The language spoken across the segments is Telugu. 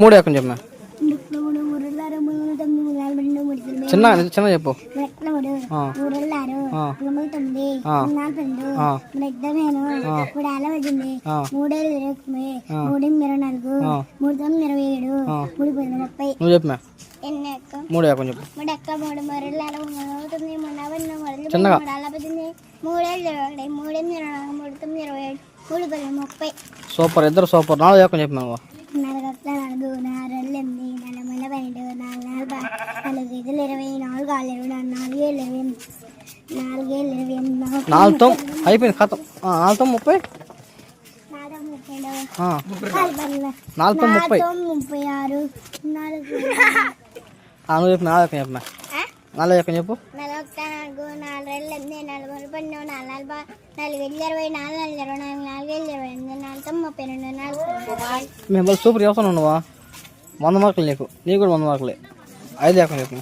మూడు ఎక్కడ తొమ్మిది చిన్న చిన్న చెప్పు. నువ్వు ఎక్క మూడు ఎక్కడ చెప్పు. చిన్నగా. సూపర్. ఇద్దరు సూపర్. నాలుగు ఎక్కడ చెప్పు నువ్వు నాలుగు ఒక్క నాలుగు నాలుగు రెండు ఎనిమిది నాలుగు మూల పన్నెండు నాలుగు నాలుగు నాలుగు ఐదులు ఇరవై నాలుగు ఆరు ఇరవై నాలుగు నాలుగు ఏళ్ళు ఇరవై ఎనిమిది నాలుగేళ్ళు ఇరవై ఎనిమిది నాలుగు నాలుగు తొమ్ అయిపోయింది కథం నాలుగు తొమ్ ముప్పై నాలుగు ముప్పై నాలుగు నాలుగు ముప్పై నాలుగు ఆరు నాలుగు నువ్వు చెప్పు నాలుగు ఆ? నాలుగు ఎక్కడ చెప్పు నాలుగు నాలుగు నాలుగు నాలుగు పన్నెండు నాలుగు నాలుగు నాలుగు ఇరవై నాలుగు నాలుగు ఇరవై నాలుగు నాలుగు ఏళ్ళు ఇరవై మేము సూపర్ చేస్తున్నావు నువ్వా వంద మార్కులు నీకు. నీకు కూడా వంద మార్కులే. ఐదు ఐదు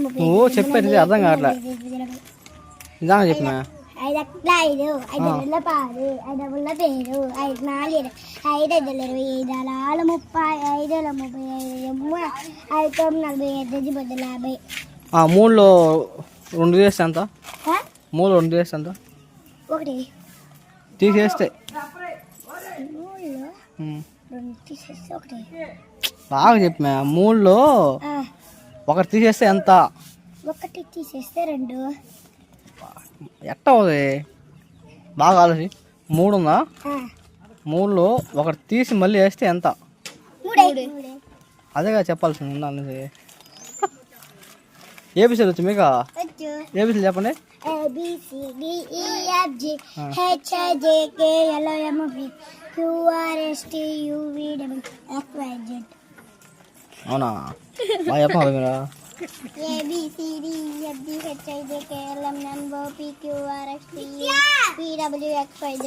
ముప్పై నువ్వు చెప్పేది అర్థం కావట్లే. నిజంగా చెప్పినా? ఐదు అట్ల ఐదు ఐదు రెండుల పాలు ఐదు డబ్బుల పేరు ఐదు నాలుగు ఇరవై ఐదు ఐదుల ఇరవై ఐదు నాలుగు ముప్పై ఐదుల ముప్పై ఐదు మూడు ఐదు తొమ్మిది నలభై ఐదు ఐదు పది యాభై. ఆ, మూడులో రెండు చేస్తే ఎంత? మూడు రెండు చేస్తే ఎంత? ఒకటి తీసేస్తే బాగా చెప్పినా. మూడులో ఒకటి తీసేస్తే ఎంత? ఒకటి తీసేస్తే రెండు. ఎట్ట అవుతుంది బాగా ఆలోచి. మూడు ఉందా మూడులో ఒకటి తీసి మళ్ళీ వేస్తే ఎంత? మూడే. మూడే. అదేగా చెప్పాల్సింది. ఉందా అనేసి ఏబిసీలు వచ్చు మీకు? ஏபிசி ஜப்பனே A B C D E F G H I J K L O M P Q R S T U V W X Y Z అవునా మా చెప్పాలి మీరు A B C D E F G H I J K L M N O P Q R S T U V W X Y Z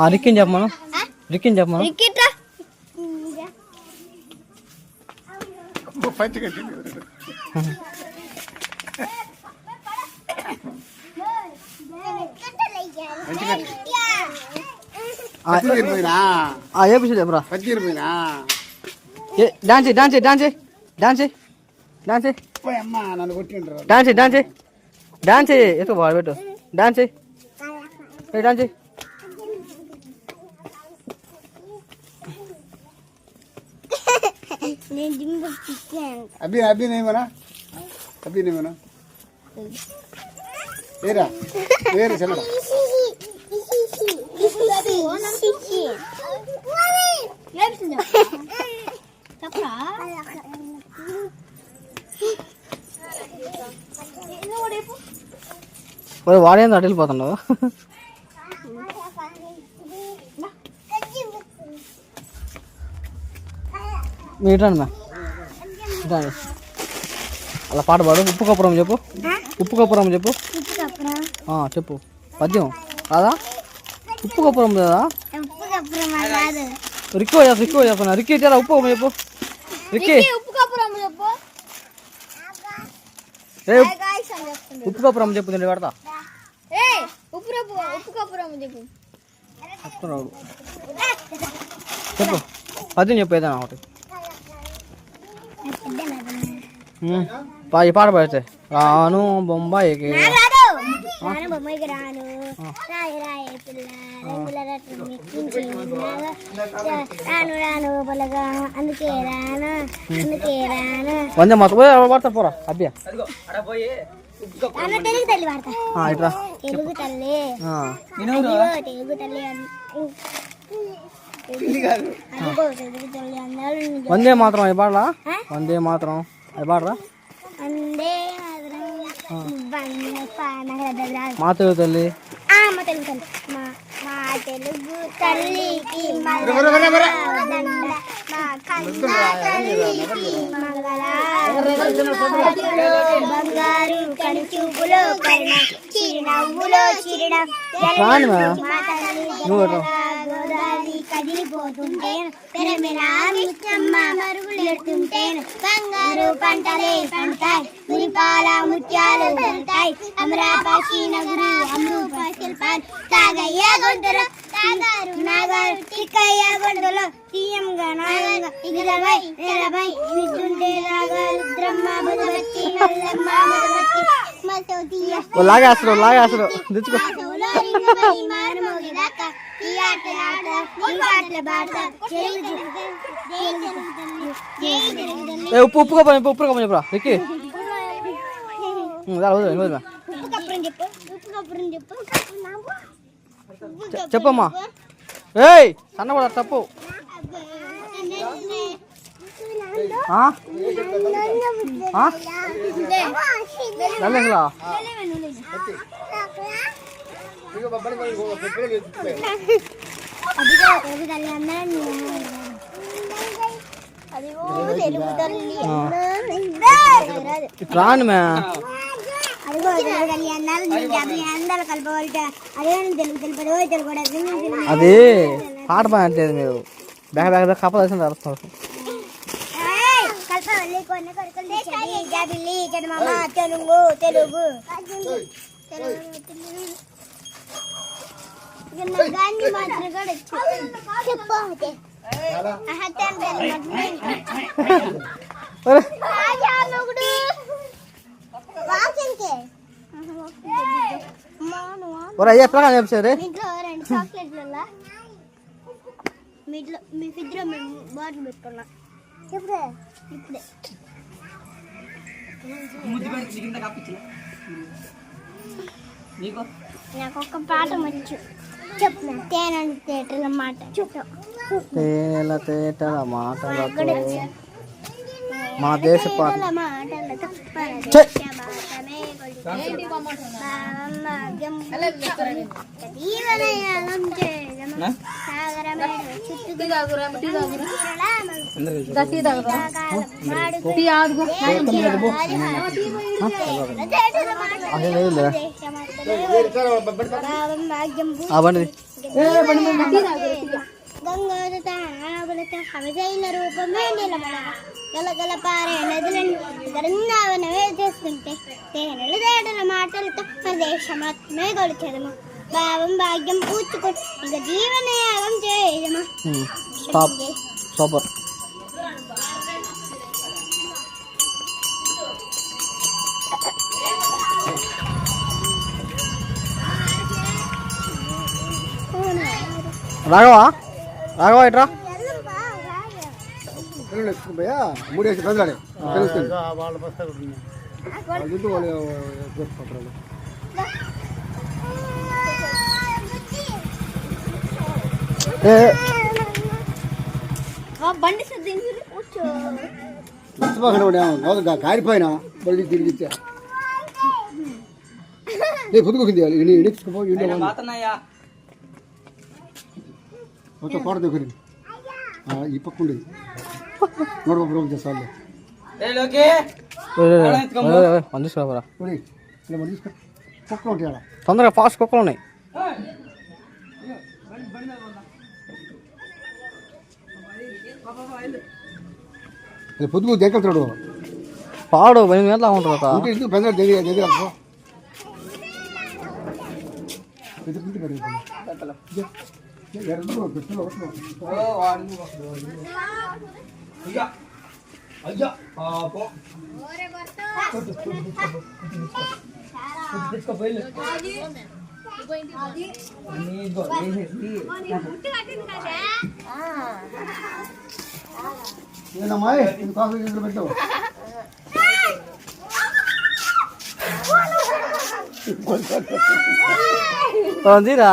ఆ రిక్కిని చెప్పమను రిక్కిని చెప్పమను రిక్కిట్రా ఫైట్ కంటిన్యూ ఏబిసీలు చెప్పరా ఏ, డాన్స్ చేయి, డాన్స్ చేయి, డాన్స్ చేయి, డాన్స్ చేయి, డాన్స్ చేయి, నన్ను కొట్టిండ్రు డాన్స్ చేయి, డాన్స్ చేయి, డాన్స్ చేయి, ఎత్తు బాగా పెట్టు డాన్స్ చేయి, ఏ, డాన్స్ చేయి. నేను జిమ్ పెట్టాను అభి అభి నేమనా అభి నేమనా ఏరా వేరే చెల్లడా మరి వాడేందో అటు వెళ్ళిపోతున్నావు మీరు ఇటండి మా ఇటండి అలా పాట పాడు ఉప్పు కప్పురం చెప్పు ఉప్పు కప్పురం చెప్పు చెప్పు పద్యం కాదా ఉప్పు కప్పురం కదా ఉప్పు కప్పురా కాదు. రిక్కు ఇచ్చారా ఉప్పు కప్పురం చెప్పు. రిక్కి. ఉప్పు కప్పురం చెప్పు. ఏ గాయస్ అని చెప్తుంది ఉప్పు కప్పురం చెప్పు తిండి పెడతా. ఏ ఉప్పు రప్పు ఉప్పు కప్పురం చెప్పు. చెప్తున్నాడు. చెప్పు. పద్యం చెప్పు ఏదైనా ఒకటి. ఈ పాట పాడితే. రాను బొంబాయికి. రాను బొమ్మకి రాను. రాయి రాయి పిల్ల రంగుల ఎక్కించి ఉన్నావా? రాను రాను పొలగా అందుకే రాను అందుకే రాను. వందే మొత్తం పోయి పడతా పోరా అబ్బియా రాను తెలుగు తల్లి ఇట్రా. తెలుగు తెలుగు వందే మాత్రం పాడలా? ఆ? వందే మాత్రం. పాడరా? అందే మాత్రం. బండ పానగల మా తెలుగు తల్లి. ఆ, మా తెలుగు తల్లి. మా మా తెలుగు తల్లికి మా కన్న తల్లికి బంగారు కని చూపులో కరుణ చిరునవ్వులో చిరుడం కదిలిపోతుంటేను పెరమెలా మిచ్చమ్మ మరుగులెడుతుంటేను బంగారు పంటలే పంటాయి మురిపాల ముత్యాలు పంటాయి అమరాపతి నగురు అమరూప శిల్పాలు తాగయ్య గొంతులు నాగారు నాగారు టిక్కయ్య గొడ్డలో తీయంగా నాగంగా నాగాలు ద్రమ్మ నల్లమ్మ లాగేస్తారు లాగేస్తారు తెచ్చుకో. ఉప్పు ఉప్పు కప్పని ఉప్పు ఉప్పు కప్పని చెప్పురా ఎక్కి వదిలే వదిలే ఉప్పు కప్పురం చెప్పు ఉప్పు కప్పురం చెప్పు ఉప్పు కప్పురం చెప్పమ్మా ఏయ్ సన్న కూడా తప్పు ఆ? తెలుగు తెలుగు రాండి మే తెలుగు అదే తెలుగు తెలుగు తెలుగు తెలుగు పాట పాడట్లేదు మీరు బ్యాగ్ బ్యాగ్ అరుస్తున్నారు కలపవల్లి కొన్ని కొడుకులు జాబిల్లి చందమామ తెలుగు తెలుగు గాంధీ మాత్రం కూడా చెప్పు చాలా ఒరే, రాజామగుడు వాకింగ్కే ఒరే అయ్యా ఎట్లా చెప్పారు ఇంట్లో రెండు చాక్లెట్ల మీట్లో మీ ఫ్రిడ్జ్ లో మేము బాటిల్ పెట్టుకున్నాం ఇప్పుడే ఇప్పుడే నాకు ఒక పాట వచ్చు మాట. తేల తేటల మాటలతో మా దేశ పాట తేనెల మాటలతో ఛే! పరదేశ భాషమే కొలిచే. భావమార్గం జీవనయానం చేయగమ. సాగరమైన చుట్టుగా అదే లేదు వేరే చాలా బబ్బడి భాగ్యం ఆ బండి గంగోదత ఆనబలత హమజైన రూపమే నిలబడ గలగల పారే నదులను గరంగావనవే చేస్తుంటే తేనెల దేడల మాటలతో మన దేశమాత్మే కొలిచెదము. భావం భాగ్యం పూచుకొని ఇక జీవన యాగం చేయదమా. సూపర్. రాఘవా? రాఘవా ఇట్రా పిల్లలు ఎత్తుకుపోయా మూడేసి పెద్దలాడే తెలుస్తుంది. వాళ్ళ బండి కూర్చో. కారిపోయినా పొద్దుకుంది ఇడిచుకుపో దగ్గర ఈ పక్క ఉండేది నూట ముప్పై రూపాయలు చేస్తాను అందిస్తారా పోనీ ఇలా మరి తీసుకో పక్క ఉంటాయి ఆడ తొందరగా ఫాస్ట్ కుక్కలు ఉన్నాయి ఇలా పొద్దుకు దగ్గర పాడు ఎనిమిది గంటల ఉంటుంది ఒక ఇంటి ఇంటికి పెద్ద దగ్గర దగ్గర అనుకో పెద్ద ఇంటి పెద్ద ఏనమ్మా ఇది కాఫీ ఇంట్లో పెట్టావు తీరా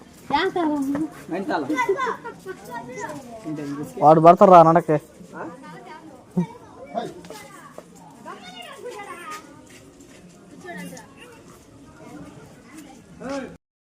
వాడు పడతారు రా నడకే.